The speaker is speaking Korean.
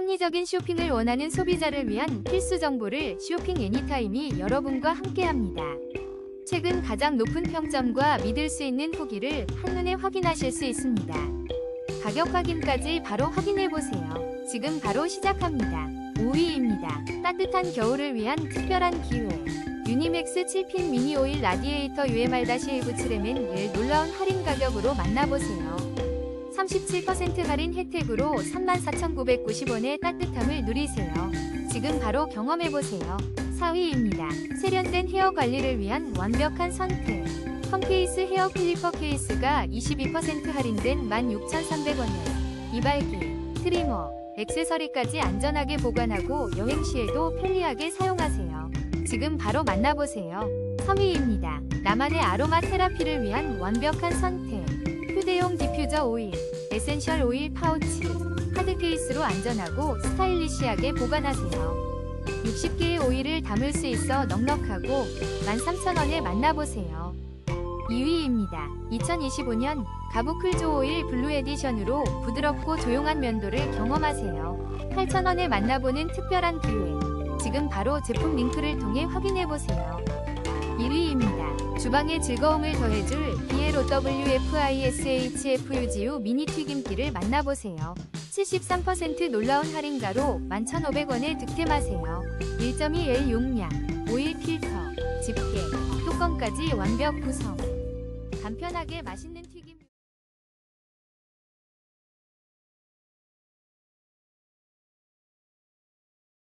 합리적인 쇼핑을 원하는 소비자를 위한 필수 정보를 쇼핑 애니타임이 여러분과 함께합니다. 최근 가장 높은 평점과 믿을 수 있는 후기를 한눈에 확인하실 수 있습니다. 가격 확인까지 바로 확인해 보세요. 지금 바로 시작합니다. 5위입니다. 따뜻한 겨울을 위한 특별한 기회. 유니맥스 7핀 미니 오일 라디에이터 UMR-197M을 놀라운 할인 가격으로 만나보세요. 37% 할인 혜택으로 34,990원의 따뜻함을 누리세요. 지금 바로 경험해보세요. 4위입니다. 세련된 헤어 관리를 위한 완벽한 선택. 컴케이스 헤어 클리퍼 케이스가 22% 할인된 16,300원에 이발기, 트리머, 액세서리까지 안전하게 보관하고 여행 시에도 편리하게 사용하세요. 지금 바로 만나보세요. 3위입니다. 나만의 아로마 테라피를 위한 완벽한 선택. 휴대용 디퓨저 오일, 에센셜 오일 파우치, 카드 케이스로 안전하고 스타일리시하게 보관하세요. 60개의 오일을 담을 수 있어 넉넉하고 13,000원에 만나보세요. 2위입니다. 2025년 가부클조 오일 블루 에디션으로 부드럽고 조용한 면도를 경험하세요. 8,000원에 만나보는 특별한 기회. 지금 바로 제품 링크를 통해 확인해보세요. 1위입니다. 주방의 즐거움을 더해줄 비에로 WFISHFUGU 미니 튀김기를 만나보세요. 73% 놀라운 할인가로 11,500원에 득템하세요. 1.2L 용량, 오일 필터, 집게, 뚜껑까지 완벽 구성. 간편하게 맛있는